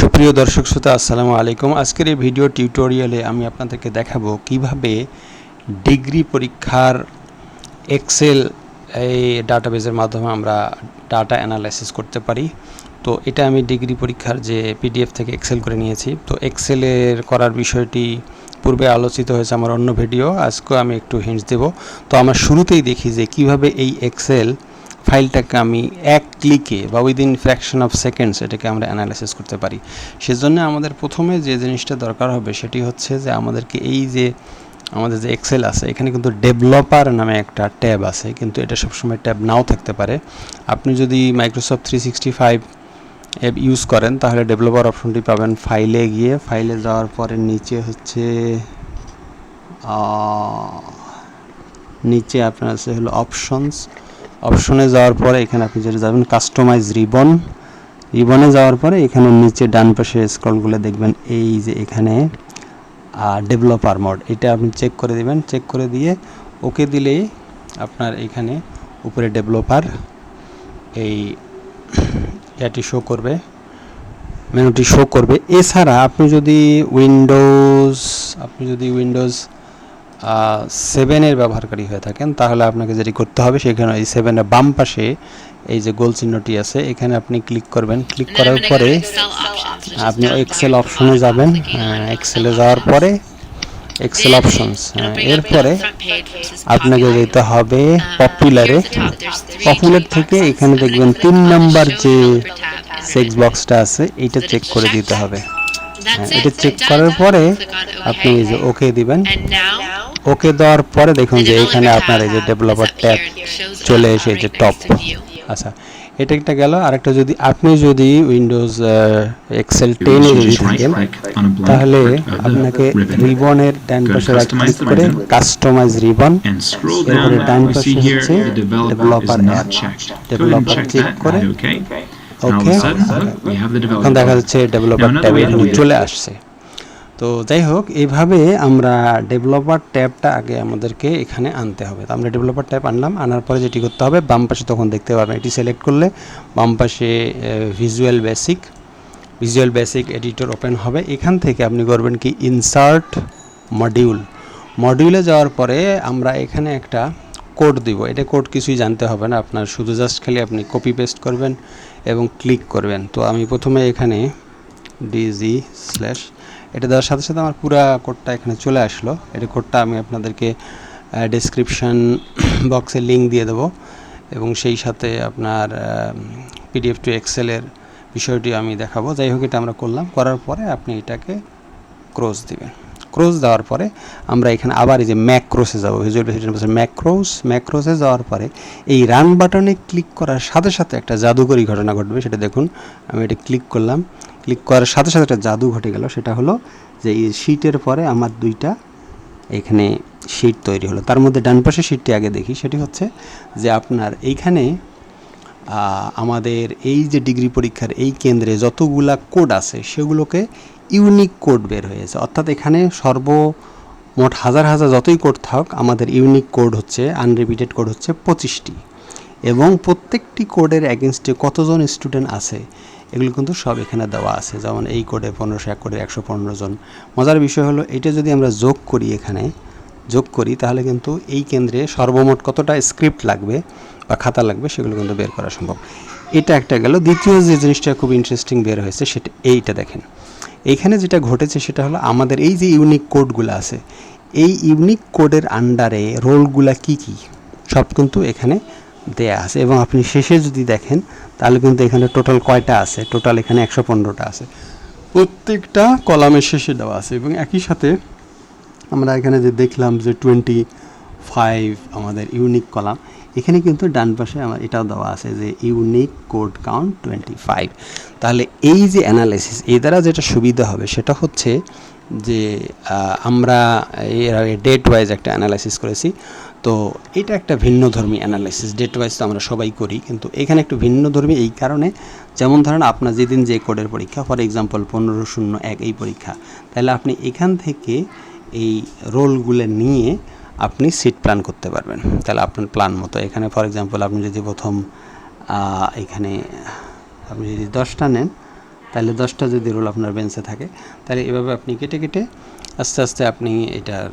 সুপ্রিয় দর্শক শ্রোতা, আসসালামু আলাইকুম। আজকের এই ভিডিও টিউটোরিয়ালে আমি আপনাদেরকে দেখাবো কীভাবে ডিগ্রি পরীক্ষার এক্সেল এই ডাটাবেজের মাধ্যমে আমরা ডাটা অ্যানালাইসিস করতে পারি। তো এটা আমি ডিগ্রি পরীক্ষার যে পিডিএফ থেকে এক্সেল করে নিয়েছি। তো এক্সেলের করার বিষয়টি পূর্বে আলোচিত হয়েছে আমার অন্য ভিডিও। আজকেও আমি একটু হিন্টস দেব। তো আমরা শুরুতেই দেখি যে কীভাবে এই এক্সেল ফাইলটাকে আমি এক ক্লিকে বা উইদিন ফ্র্যাকশন অফ সেকেন্ডস এটাকে আমরা অ্যানালাইসিস করতে পারি। সেজন্য আমাদের প্রথমে যে জিনিসটা দরকার হবে সেটি হচ্ছে যে আমাদেরকে এই যে, আমাদের যে এক্সেল আছে, এখানে কিন্তু ডেভেলপার নামে একটা ট্যাব আছে, কিন্তু এটা সবসময় ট্যাব নাও থাকতে পারে। আপনি যদি Microsoft three sixty five app use করেন, তাহলে ডেভেলপার অপশনটি পাবেন ফাইলে গিয়ে। ফাইলে যাওয়ার পরে নিচে হচ্ছে নিচে আপনার আছে হলো অপশনস অপশনে যাওয়ার পরে এখানে আপনি যেটা যাবেন কাস্টমাইজ রিবন রিবনে যাওয়ার পরে এখানে নিচে ডান পাশে স্ক্রলগুলো দেখবেন, এই যে এখানে ডেভেলপার মোড এটা আপনি চেক করে দিবেন চেক করে দিয়ে ওকে দিলেই আপনার এখানে উপরে ডেভেলপার এই এটি শো করবে মেনুটি শো করবে। এছাড়া আপনি যদি উইন্ডোজ আপনি যদি উইন্ডোজ সেভেনের ব্যবহারকারী হয়ে থাকেন তাহলে আপনাকে যেটি করতে হবে সেখানে এই সেভেনের বাম পাশে এই যে গোল চিহ্নটি আছে এখানে আপনি ক্লিক করবেন। ক্লিক করার পরে আপনি এক্সেল অপশনে যাবেন। এক্সেলে যাওয়ার পরে এক্সেল অপশনস এরপরে আপনাকে যেতে হবে পপুলারে পপুলার থেকে এখানে দেখবেন তিন নাম্বার যে সেক্স বক্সটা আছে এইটা চেক করে দিতে হবে। হ্যাঁ, এটা চেক করার পরে আপনি এই যে ওকে দিবেন। ওকে দেওয়ার পরে দেখুন যে এখানে আপনার এই যে ডেভেলপার ট্যাব চলে এসে যে টপ আচ্ছা এটা একটা গেল। আরেকটা যদি আপনি যদি উইন্ডোজ এক্সেল টেনে যদি থাকেন তাহলে আপনাকে রিবনের ডান পাশে রাইট ক্লিক করে কাস্টমাইজ রিবন এরপরে ডান পাশে হচ্ছে ডেভেলপার অ্যাপ ডেভেলপার চেক করে। ওকে এখন দেখা যাচ্ছে ডেভেলপার ট্যাবে. চলে আসছে। তো যাই হোক, এইভাবে আমরা ডেভেলপার ট্যাবটা আগে আমাদেরকে এখানে আনতে হবে। তো আমরা ডেভেলপার ট্যাব আনলাম, আনার পরে যেটি করতে হবে, বাম পাশে তখন দেখতে পাবেন এটি সিলেক্ট করলে বাম পাশে Visual Basic Visual Basic editor open হবে। এখান থেকে আপনি করবেন কি ইনসার্ট মডিউল মডিউলে যাওয়ার পরে আমরা এখানে একটা কোড দিব। এটা কোড কিছুই জানতে হবে না আপনার, শুধু জাস্ট খালি আপনি কপি পেস্ট করবেন এবং ক্লিক করবেন। তো আমি প্রথমে এখানে ডিজি স্ল্যাশ এটা দেওয়ার সাথে সাথে আমার পুরা কোডটা এখানে চলে আসলো। এটা কোডটা আমি আপনাদেরকে ডেসক্রিপশন বক্সে লিঙ্ক দিয়ে দেবো এবং সেই সাথে আপনার পিডিএফ টু এক্সেলের বিষয়টি আমি দেখাবো। যাই হোক, এটা আমরা করলাম। করার পরে আপনি এটাকে ক্রস দিবেন। ক্রস দেওয়ার পরে আমরা এখানে আবার এই যে ম্যাক্রোসে যাব। ভিজুয়াল ম্যাক্রোস ম্যাক্রোসে যাওয়ার পরে এই রান বাটনে ক্লিক করার সাথে সাথে একটা জাদুকরী ঘটনা ঘটবে। সেটা দেখুন, আমি এটা ক্লিক করলাম। ক্লিক করার সাথে সাথে একটা জাদু ঘটে গেল। সেটা হলো যে এই শিটের পরে আমার দুইটা এখানে শিট তৈরি হলো। তার মধ্যে ডান পাশে শিটটি আগে দেখি। সেটি হচ্ছে যে আপনার এইখানে আমাদের এই যে ডিগ্রি পরীক্ষার এই কেন্দ্রে যতগুলা কোড আছে, সেগুলোকে ইউনিক কোড বের হয়েছে। অর্থাৎ এখানে সর্ব মোট হাজার হাজার যতই কোড থাক, আমাদের ইউনিক কোড হচ্ছে আনরিপিটেড কোড হচ্ছে পঁচিশটি। এবং প্রত্যেকটি কোডের অ্যাগেনস্টে কতজন স্টুডেন্ট আছে এগুলো কিন্তু সব এখানে দেওয়া আছে। যেমন এই কোডে পনেরোশো, এক কোডে একশো পনেরো জন। মজার বিষয় হলো, এটা যদি আমরা যোগ করি এখানে, যোগ করি, তাহলে কিন্তু এই কেন্দ্রে সর্বমোট কতটা স্ক্রিপ্ট লাগবে বা খাতা লাগবে সেগুলো কিন্তু বের করা সম্ভব। এটা একটা গেল। দ্বিতীয় যে জিনিসটা খুব ইন্টারেস্টিং বের হয়েছে, সেটা এইটা দেখেন। এইখানে যেটা ঘটেছে, সেটা হলো আমাদের এই যে ইউনিক কোডগুলো আছে, এই ইউনিক কোডের আন্ডারে রোলগুলা কি কি? সব কিন্তু এখানে দেয়া আছে এবং আপনি শেষে যদি দেখেন, তাহলে কিন্তু এখানে টোটাল কয়টা আছে? টোটাল এখানে একশো পনেরোটা আছে। প্রত্যেকটা কলামের শেষে দেওয়া আছে এবং একই সাথে আমরা এখানে যে দেখলাম যে টোয়েন্টি ফাইভ আমাদের ইউনিক কলাম, এখানে কিন্তু ডান পাশে আমার এটাও দেওয়া আছে যে unique code count twenty five তাহলে এই যে অ্যানালাইসিস এই দ্বারা যেটা সুবিধা হবে সেটা হচ্ছে যে আমরা এর আগে ডেট ওয়াইজ একটা অ্যানালাইসিস করেছি। তো এটা একটা ভিন্ন ধর্মী অ্যানালাইসিস ডেট ওয়াইজ তো আমরা সবাই করি, কিন্তু এখানে একটু ভিন্ন ধর্মী এই কারণে, যেমন ধরেন আপনার যেদিন যে কোডের পরীক্ষা ফর এক্সাম্পল পনেরো শূন্য এক এই পরীক্ষা, তাহলে আপনি এখান থেকে এই রোলগুলো নিয়ে আপনি সিট প্ল্যান করতে পারবেন। তাহলে আপনার প্ল্যান মতো, এখানে ফর এক্সাম্পল আপনি যদি প্রথম এখানে আপনি যদি দশটা নেন, তাহলে দশটা যদি রোল আপনার বেঞ্চে থাকে, তাহলে এভাবে আপনি কেটে কেটে আস্তে আস্তে আপনি এটার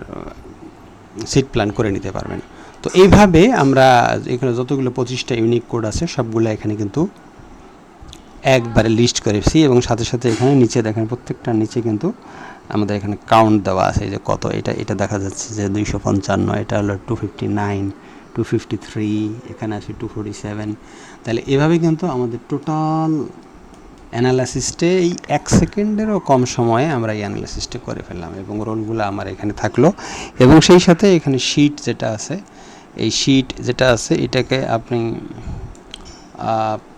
সিট প্ল্যান করে নিতে পারবেন। তো এইভাবে আমরা এখানে যতগুলো পঁচিশটা ইউনিক কোড আছে, সবগুলো এখানে কিন্তু একবারে লিস্ট করেছি এবং সাথে সাথে এখানে নিচে দেখেন প্রত্যেকটার নিচে কিন্তু আমাদের এখানে কাউন্ট দেওয়া আছে যে কত, এটা এটা দেখা যাচ্ছে যে দুইশো পঞ্চান্ন, এটা হলো two fifty nine two fifty three এখানে আছে টু ফোরটি সেভেন তাহলে এভাবে কিন্তু আমাদের টোটাল অ্যানালাইসিসটে এই এক সেকেন্ডেরও কম সময়ে আমরা এই অ্যানালাইসিসটা করে ফেললাম এবং রোলগুলো আমার এখানে থাকল। এবং সেই সাথে এখানে শিট যেটা আছে, এই শিট যেটা আছে, এটাকে আপনি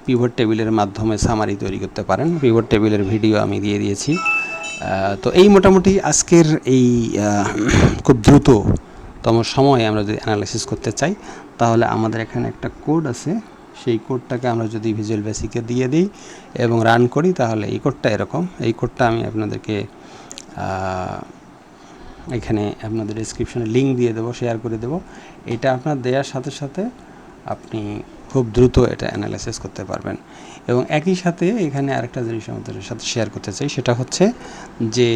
পিভট টেবিলের মাধ্যমে সামারি তৈরি করতে পারেন। পিভট টেবিলের ভিডিও আমি দিয়ে দিয়েছি। তো এই মোটামুটি আজকের এই খুব দ্রুততম সময়ে আমরা যদি অ্যানালাইসিস করতে চাই, তাহলে আমাদের এখানে একটা কোড আছে। সেই কোডটাকে আমরা যদি ভিজুয়াল বেসিকে দিয়ে দিই এবং রান করি, তাহলে এই কোডটা এরকম। এই কোডটা আমি আপনাদেরকে এখানে আপনাদের ডিসক্রিপশনে লিঙ্ক দিয়ে দেবো শেয়ার করে দেবো। এটা আপনার দেওয়ার সাথে সাথে আপনি খুব দ্রুত এটা অ্যানালাইসিস করতে পারবেন। এবং একই সাথে এখানে আরেকটা জিনিস আমাদের সাথে শেয়ার করতে চাই, সেটা হচ্ছে যে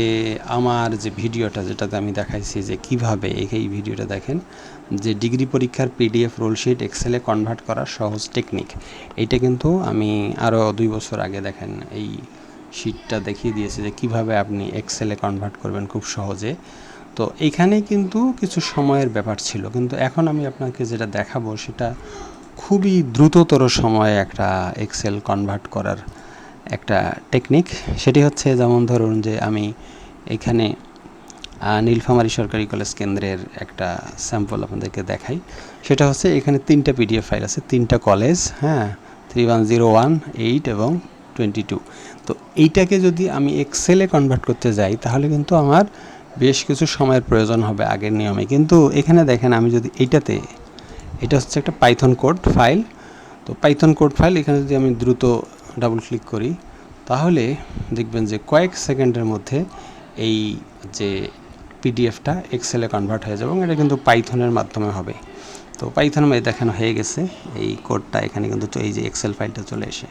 আমার যে ভিডিওটা যেটাতে আমি দেখাইছি যে কীভাবে এই ভিডিওটা দেখেন, যে ডিগ্রি পরীক্ষার পিডিএফ রোলশিট এক্সেলে কনভার্ট করার সহজ টেকনিক এইটা কিন্তু আমি আরও দুই বছর আগে দেখেন, এই শিটটা দেখিয়ে দিয়েছে যে কীভাবে আপনি এক্সেলে কনভার্ট করবেন খুব সহজে। তো এখানে কিন্তু কিছু সময়ের ব্যাপার ছিল। কিন্তু এখন আমি আপনাকে যেটা দেখাবো সেটা খুবই দ্রুততর সময়ে একটা এক্সেল কনভার্ট করার একটা টেকনিক সেটি হচ্ছে যেমন ধরুন যে আমি এখানে নীলফামারী সরকারি কলেজ কেন্দ্রের একটা স্যাম্পল আপনাদেরকে দেখাই। সেটা হচ্ছে এখানে তিনটা পিডিএফ ফাইল আছে, তিনটা কলেজ হ্যাঁ three one zero one eight এবং টোয়েন্টি টু তো এইটাকে যদি আমি এক্সেলে কনভার্ট করতে যাই, তাহলে কিন্তু আমার বেশ কিছু সময়ের প্রয়োজন হবে আগের নিয়মে। কিন্তু এখানে দেখেন আমি যদি এইটাতে, এটা হচ্ছে একটা পাইথন কোড ফাইল তো পাইথন কোড ফাইল এখানে যদি আমি দ্রুত ডাবল ক্লিক করি, তাহলে দেখবেন যে কয়েক সেকেন্ডের মধ্যে এই যে পিডিএফটা এক্সেলে কনভার্ট হয়ে যাবে এবং এটা কিন্তু পাইথনের মাধ্যমে হবে। তো পাইথন মধ্যে দেখানো হয়ে গেছে, এই কোডটা এখানে কিন্তু এই যে এক্সেল ফাইলটা চলে এসে,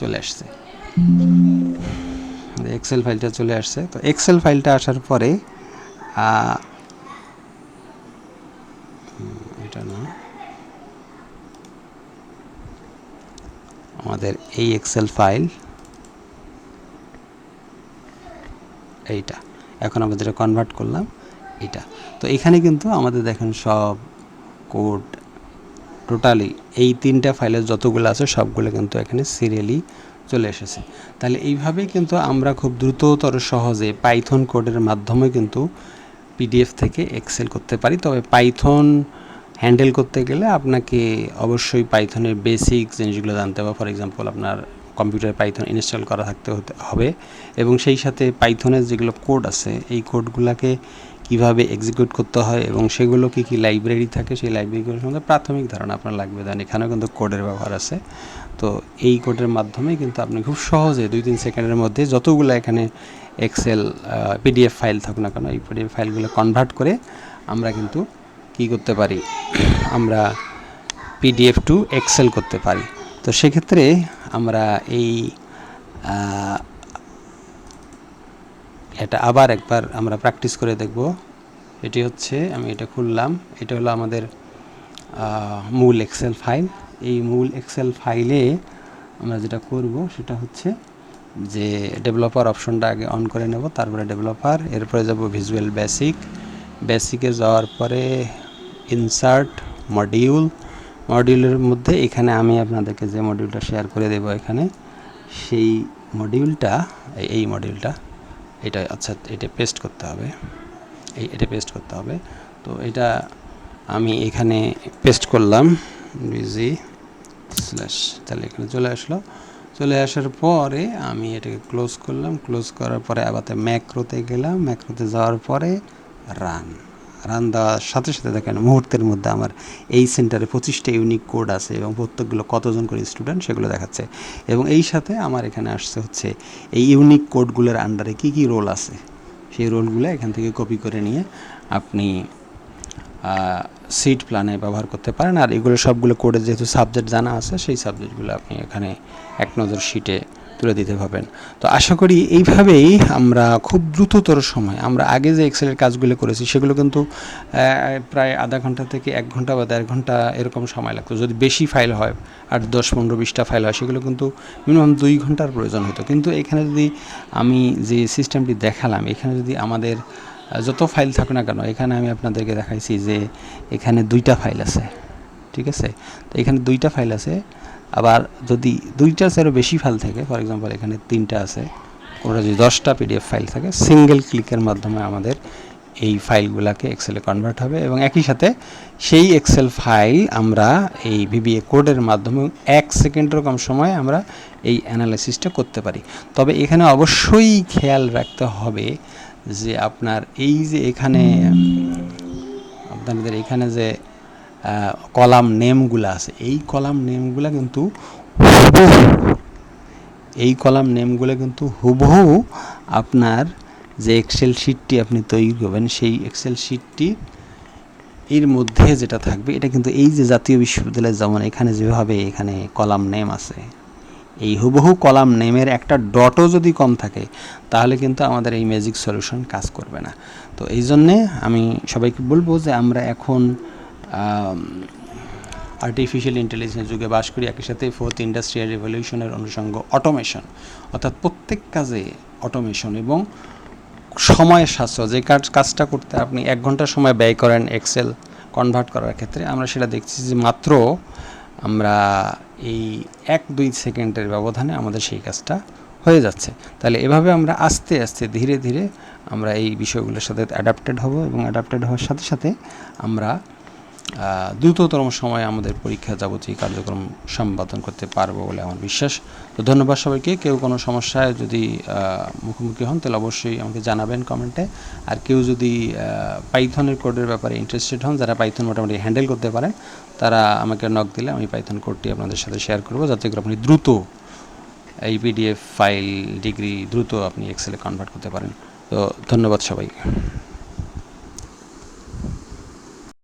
চলে আসছে। এক্সেল ফাইলটা চলে আসছে। তো এক্সেল ফাইলটা আসার পরে এটা না। আমাদের এই এক্সেল ফাইল এইটা। এখন আমরা যেটা কনভার্ট করলাম এটা তো এখানে কিন্তু আমাদের দেখেন সব কোড টোটালি এই তিনটা ফাইলের যতগুলো আছে, সবগুলো কিন্তু এখানে সিরিয়ালি চলে এসেছে। তাহলে এইভাবেই কিন্তু আমরা খুব দ্রুততর সহজে পাইথন কোডের মাধ্যমে কিন্তু পিডিএফ থেকে এক্সেল করতে পারি। তবে পাইথন হ্যান্ডেল করতে গেলে আপনাকে অবশ্যই পাইথনের বেসিক জিনিসগুলো জানতে হবে। ফর এক্সাম্পল, আপনার কম্পিউটারে পাইথন ইনস্টল করা থাকতে হতে হবে এবং সেই সাথে পাইথনের যেগুলো কোড আছে, এই কোডগুলোকে কীভাবে এক্সিকিউট করতে হয় এবং সেগুলো কি কি লাইব্রেরি থাকে, সেই লাইব্রেরিগুলোর সঙ্গে প্রাথমিক ধারণা আপনার লাগবে। দেন এখানেও কিন্তু কোডের ব্যবহার আছে। তো এই কোডের মাধ্যমে কিন্তু আপনি খুব সহজে দুই তিন সেকেন্ডের মধ্যে যতগুলো এখানে এক্সেল পিডিএফ ফাইল থাকুক না কেন, এই পিডিএফ ফাইলগুলো কনভার্ট করে আমরা কিন্তু কি করতে পারি? আমরা পিডিএফ টু এক্সেল করতে পারি। তো সেক্ষেত্রে আমরা এই এটা আবার একবার আমরা প্র্যাকটিস করে দেখব। এটি হচ্ছে, আমি এটা খুললাম, এটা হলো আমাদের মূল এক্সেল ফাইল এই মূল এক্সেল ফাইলে আমরা যেটা করব সেটা হচ্ছে যে ডেভেলপার অপশনটা আগে অন করে নেব, তারপরে ডেভেলপার এরপরে যাব ভিজুয়াল বেসিক বেসিকে যাওয়ার পরে ইনসার্ট মডিউল মডিউলের মধ্যে এখানে আমি আপনাদেরকে যে মডিউলটা শেয়ার করে দেব এখানে, সেই মডিউলটা এই- মডিউলটা এটা আচ্ছা এটা পেস্ট করতে হবে। এই, এটা পেস্ট করতে হবে। তো এটা আমি এখানে পেস্ট করলাম বিজি স্ল্যাশ তাহলে এখানে চলে আসলো। চলে আসার পরে আমি এটাকে ক্লোজ করলাম ক্লোজ করার পরে আবার ম্যাক্রোতে গেলাম ম্যাক্রোতে যাওয়ার পরে রান রান দেওয়ার সাথে সাথে দেখেন মুহূর্তের মধ্যে আমার এই সেন্টারে পঁচিশটা ইউনিক কোড আছে এবং প্রত্যেকগুলো কতজন করে স্টুডেন্ট সেগুলো দেখাচ্ছে। এবং এই সাথে আমার এখানে আসছে হচ্ছে এই ইউনিক কোডগুলোর আন্ডারে কী কী রোল আছে? সেই রোলগুলো এখান থেকে কপি করে নিয়ে আপনি সিট প্ল্যানে ব্যবহার করতে পারেন। আর এগুলো সবগুলো কোডে যেহেতু সাবজেক্ট জানা আছে, সেই সাবজেক্টগুলো আপনি এখানে এক নজর শিটে তুলে দিতে পারবেন। তো আশা করি এইভাবেই আমরা খুব দ্রুততর সময়, আমরা আগে যে এক্সেলের কাজগুলো করেছি, সেগুলো কিন্তু প্রায় আধা ঘণ্টা থেকে এক ঘণ্টা বা দেড় ঘণ্টা এরকম সময় লাগতো। যদি বেশি ফাইল হয় আর দশ, পনেরো, বিশটা ফাইল হয়, সেগুলো কিন্তু মিনিমাম দুই ঘণ্টার প্রয়োজন হতো। কিন্তু এখানে যদি আমি যে সিস্টেমটি দেখালাম, এখানে যদি আমাদের যত ফাইল থাকুক না কেন, এখানে আমি আপনাদেরকে দেখাইছি যে এখানে দুইটা ফাইল আছে, ঠিক আছে? তো এখানে দুইটা ফাইল আছে, আবার যদি দুইটার চেয়েও বেশি ফাইল থাকে, ফর এক্সাম্পল এখানে তিনটা আছে ওটা যদি দশটা পিডিএফ ফাইল থাকে সিঙ্গেল ক্লিকের মাধ্যমে আমাদের এই ফাইলগুলোকে এক্সেলে কনভার্ট হবে এবং একই সাথে সেই এক্সেল ফাইল আমরা এই ভিবিএ কোডের মাধ্যমে এক সেকেন্ডের কম সময়ে আমরা এই অ্যানালাইসিসটা করতে পারি। তবে এখানে অবশ্যই খেয়াল রাখতে হবে যে আপনার এই যে এখানে, আপনাদের এখানে যে কলাম নেমগুলো আছে, এই কলাম নেমগুলো কিন্তু এই কলাম নেমগুলো কিন্তু হুবহু আপনার যে এক্সেল শিটটি আপনি তৈরি করবেন, সেই এক্সেল শিটটি এর মধ্যে যেটা থাকবে, এটা কিন্তু এই যে জাতীয় বিশ্ববিদ্যালয়ে যেমন এখানে যেভাবে এখানে কলাম নেম আছে এই হুবহু কলাম নেমের একটা ডটও যদি কম থাকে, তাহলে কিন্তু আমাদের এই ম্যাজিক সলিউশন কাজ করবে না। তো এই জন্যে আমি সবাইকে বলব যে আমরা এখন আর্টিফিশিয়াল ইন্টেলিজেন্স যুগে বাস করি, একই সাথে ফোর্থ ইন্ডাস্ট্রিয়াল রেভলিউশনের অনুষঙ্গ অটোমেশন অর্থাৎ প্রত্যেক কাজে অটোমেশন এবং সময়ের সাশ্রয়। যে কাজ, কাজটা করতে আপনি এক ঘণ্টা সময় ব্যয় করেন এক্সেল কনভার্ট করার ক্ষেত্রে, আমরা সেটা দেখছি যে মাত্র আমরা এই এক দুই সেকেন্ডের ব্যবধানে আমাদের সেই কাজটা হয়ে যাচ্ছে। তাহলে এভাবে আমরা আস্তে আস্তে ধীরে ধীরে আমরা এই বিষয়গুলোর সাথে অ্যাডাপ্টেড হব এবং অ্যাডাপ্টেড হওয়ার সাথে সাথে আমরা দ্রুততম সময়ে আমাদের পরীক্ষা যাবতীয় কার্যক্রম সম্পাদন করতে পারব বলে আমার বিশ্বাস। তো ধন্যবাদ সবাইকে। কেউ কোনো সমস্যায় যদি মুখোমুখি হন, তাহলে অবশ্যই আমাকে জানাবেন কমেন্টে। আর কেউ যদি পাইথনের কোডের ব্যাপারে ইন্টারেস্টেড হন, যারা পাইথন মোটামুটি হ্যান্ডেল করতে পারেন, তারা আমাকে নক দিলে আমি পাইথন কোডটি আপনাদের সাথে শেয়ার করব, যাতে করে আপনি দ্রুত এই পিডিএফ ফাইল ডিগ্রি দ্রুত আপনি এক্সেলে কনভার্ট করতে পারেন। তো ধন্যবাদ সবাই